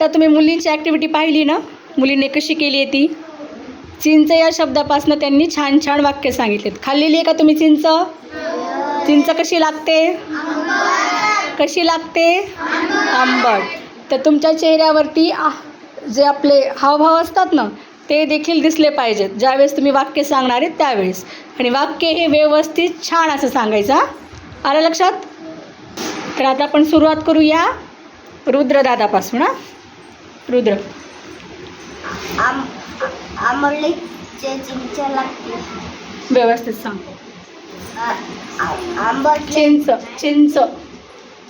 तर तुम्ही मुलींची ॲक्टिव्हिटी पाहिली ना? मुलींनी कशी केली आहे ती? चिंच या शब्दापासून त्यांनी छान छान वाक्य सांगितलेत. खाल्लेली आहे का तुम्ही चिंच? चिंच कशी लागते? कशी लागते? आंबट. तर तुमच्या चेहऱ्यावरती जे आपले हावभाव असतात ना ते देखील दिसले पाहिजेत. ज्यावेळेस तुम्ही वाक्य सांगणार आहेत त्यावेळेस. आणि वाक्य हे व्यवस्थित छान असं सांगायचं आलं लक्षात? तर आता आपण सुरुवात करूया रुद्रदादापासून हां. रुद्र. आम आंबटले चिंच लागते व्यवस्थित सांग. आ- आ- आंबटले चिंच चिंच.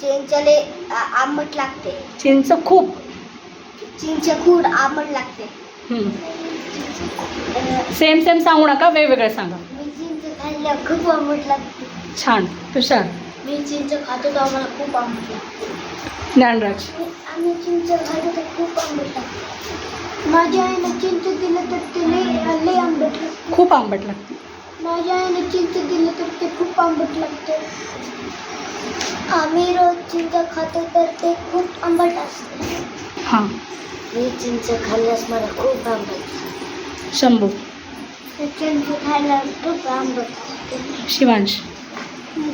चिंचले आ- आंबट लागते. चिंच खूप. चिंच खूड आंबट लागते. सेम सेम सांगू नका वेगवेगळं सांगा. मी चिंच खूप आंबट लागते. छान तुषार. मी चिंच खातो तर आम्हाला खूप आंबट लागते ज्ञानराज. आम्ही चिंच खातो तर खूप आंबट लागते माझ्या आईनं चिंच दिलं तर ते लई लई आंबट लागते. खूप आंबट लागते. माझ्या आईनं चिंच दिलं तर ते खूप आंबट लागते. आम्ही रोज चिंच खातो तर ते खूप आंबट असते. हां. मी चिंच खाल्ल्यास मला खूप आंबट. शंभू. चिंच खायला खूप आंबट. शिवांश.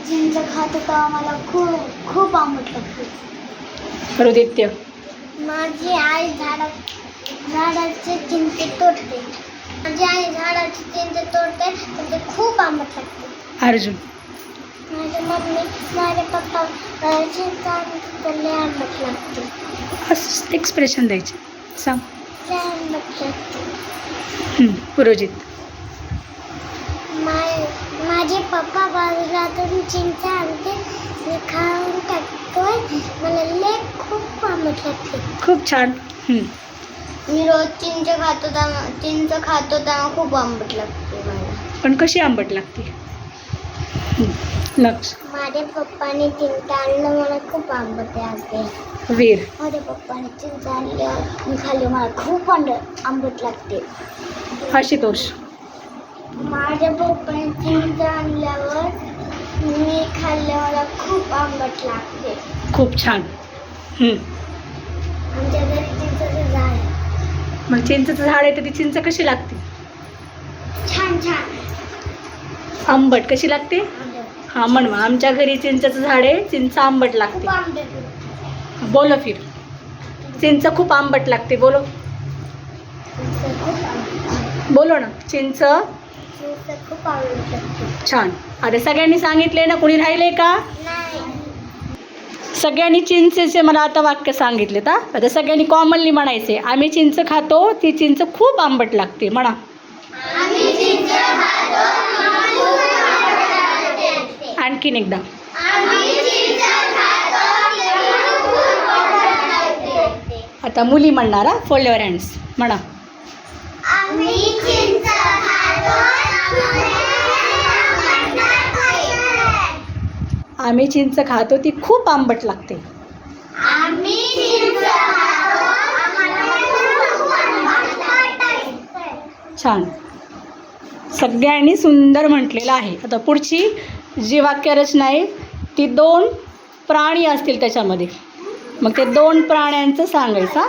चिंच खातो तर मला खूप खूप आंबट लागते. हृदित्य माझी आई झाडा झाडाचे चिंच तोडते. माझी आई झाडाची चिंच तोडते तर ते खूप आंबट लागते. अर्जुन. माझी मम्मी माझे पप्पा चिंच लय आंबट लागते. असं एक्सप्रेशन द्यायचे. सांग. आंबट लागते. पुरोजित. माझे पप्पा बाजारातून चिंच आणते. मी खाऊन टाकतोय. मला लय खूप आंबट लागते. खूप छान. मी रोज चिंच खातो तेव्हा चिंच खातो तेव्हा खूप आंबट लागते मला. पण कशी आंबट लागते? लक्ष. माझ्या पप्पाने चिंच आणलं मला खूप आंबट लागते. वीर. माझ्या पप्पाने चिंच आणलं मी खाल्ली मला खूप आंब आंबट लागते. आशुतोष. माझ्या पप्पाने चिंच आणल्यावर मी खाल्लं मला खूप आंबट लागते. खूप छान. आमच्या घरी चिंचचं झाड आहे. मग चिंचचं झाड आहे तर ती चिंच कशी लागते? छान छान. आंबट कशी लागते? हां म्हणवा आमच्या घरी चिंचचं झाड आहे. चिंच आंबट खूप लागते. आंबट बोलो फिर. चिंच खूप आंबट लागते. बोलो. खूप आंबट बोलो ना. चिंच खूप छान. अरे सगळ्यांनी सांगितले ना कोणी राहिले का? नाही. सगळ्यांनी चिंचेचे मला आता वाक्य सांगितले का आता सगळ्यांनी कॉमनली म्हणायचे आम्ही चिंच खातो ती चिंच खूप आंबट लागते म्हणा. आणखीन एकदा. आता मुली म्हणणार फोल्ड युअर हँड्स म्हणा. आम्ही चिंच खातो ती खूप आंबट लागते. छान. सगळ्यांनी सुंदर म्हटलेलं आहे. आता पुढची जी वाक्यरचना आहे ती दोन प्राणी असतील त्याच्यामध्ये. मग ते दोन प्राण्यांचं सांगायचं.